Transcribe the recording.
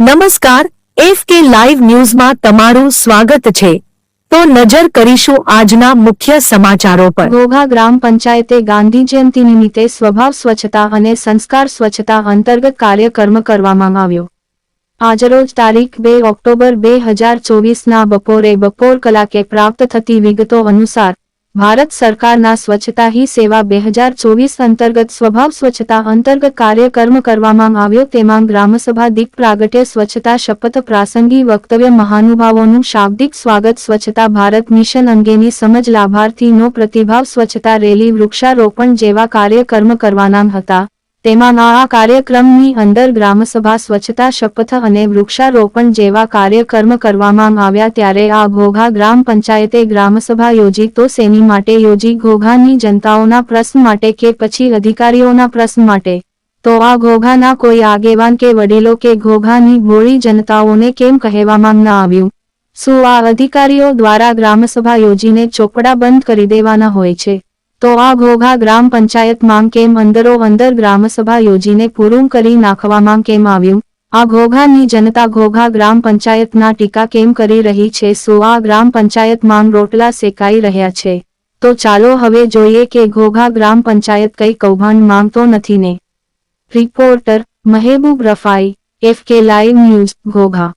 નમસ્કાર F K live ન્યૂઝમાં તમારું સ્વાગત છે. તો નજર કરીશું આજના મુખ્ય સમાચારો પર. ઘોઘા ગ્રામ પંચાયતે ગાંધી જયંતિ નિમિત્તે સ્વભાવ સ્વચ્છતા અને સંસ્કાર સ્વચ્છતા અંતર્ગત કાર્યક્રમ કરવામાં આવ્યો. આજરોજ તારીખ બે ઓક્ટોબર બે હજાર ચોવીસના બપોરે બપોર કલાકે પ્રાપ્ત થતી વિગતો અનુસાર ભારત સરકારના સ્વચ્છતા હી સેવા બે હજાર ચોવીસ અંતર્ગત સ્વભાવ સ્વચ્છતા અંતર્ગત કાર્યક્રમ કરવામાં આવ્યો તેમાં ગ્રામસભા દીપ પ્રાગટ્ય સ્વચ્છતા શપથ પ્રાસંગી વક્તવ્ય મહાનુભાવોનું શાબ્દિક સ્વાગત સ્વચ્છતા ભારત મિશન અંગેની સમજ લાભાર્થીનો પ્રતિભાવ સ્વચ્છતા રેલી વૃક્ષારોપણ જેવા કાર્યક્રમ કરવાના હતા. તેમાં આ કાર્યક્રમની અંદર ગ્રામસભા સ્વચ્છતા, શપથ અને વૃક્ષારોપણ જેવા કાર્યક્રમ કરવામાં આવ્યા ત્યારે આ ઘોઘા ગ્રામ પંચાયતે ગ્રામસભા યોજી તો સેની માટે યોજી ઘોઘાની જનતાઓના પ્રશ્ન માટે કે પછી અધિકારીઓના પ્રશ્ન માટે. તો આ ઘોઘાના કોઈ આગેવાન કે વડીલો કે ઘોઘાની ભોળી જનતાઓને કેમ કહેવામાં ન આવ્યું? શું આ અધિકારીઓ દ્વારા ગ્રામસભા યોજીને ચોપડા બંધ કરી દેવાના હોય છે? તો આ ઘોઘા ગ્રામ પંચાયત માંગ કેમ અંદરો અંદર ગ્રામસભા યોજીને પૂરું કરી નાખવામાં કેમ આવ્યું? આ ઘોઘાની જનતા ઘોઘા ગ્રામ પંચાયતના ટીકા કેમ કરી રહી છે? સો આ ગ્રામ પંચાયત માંગ રોટલા શેકાઈ રહ્યા છે? તો ચાલો હવે જોઈએ કે ઘોઘા ગ્રામ પંચાયત કઈ કૌભાંડ માંગતો નથી ને reporter Mehboob Rafai, F K live news, Ghogha.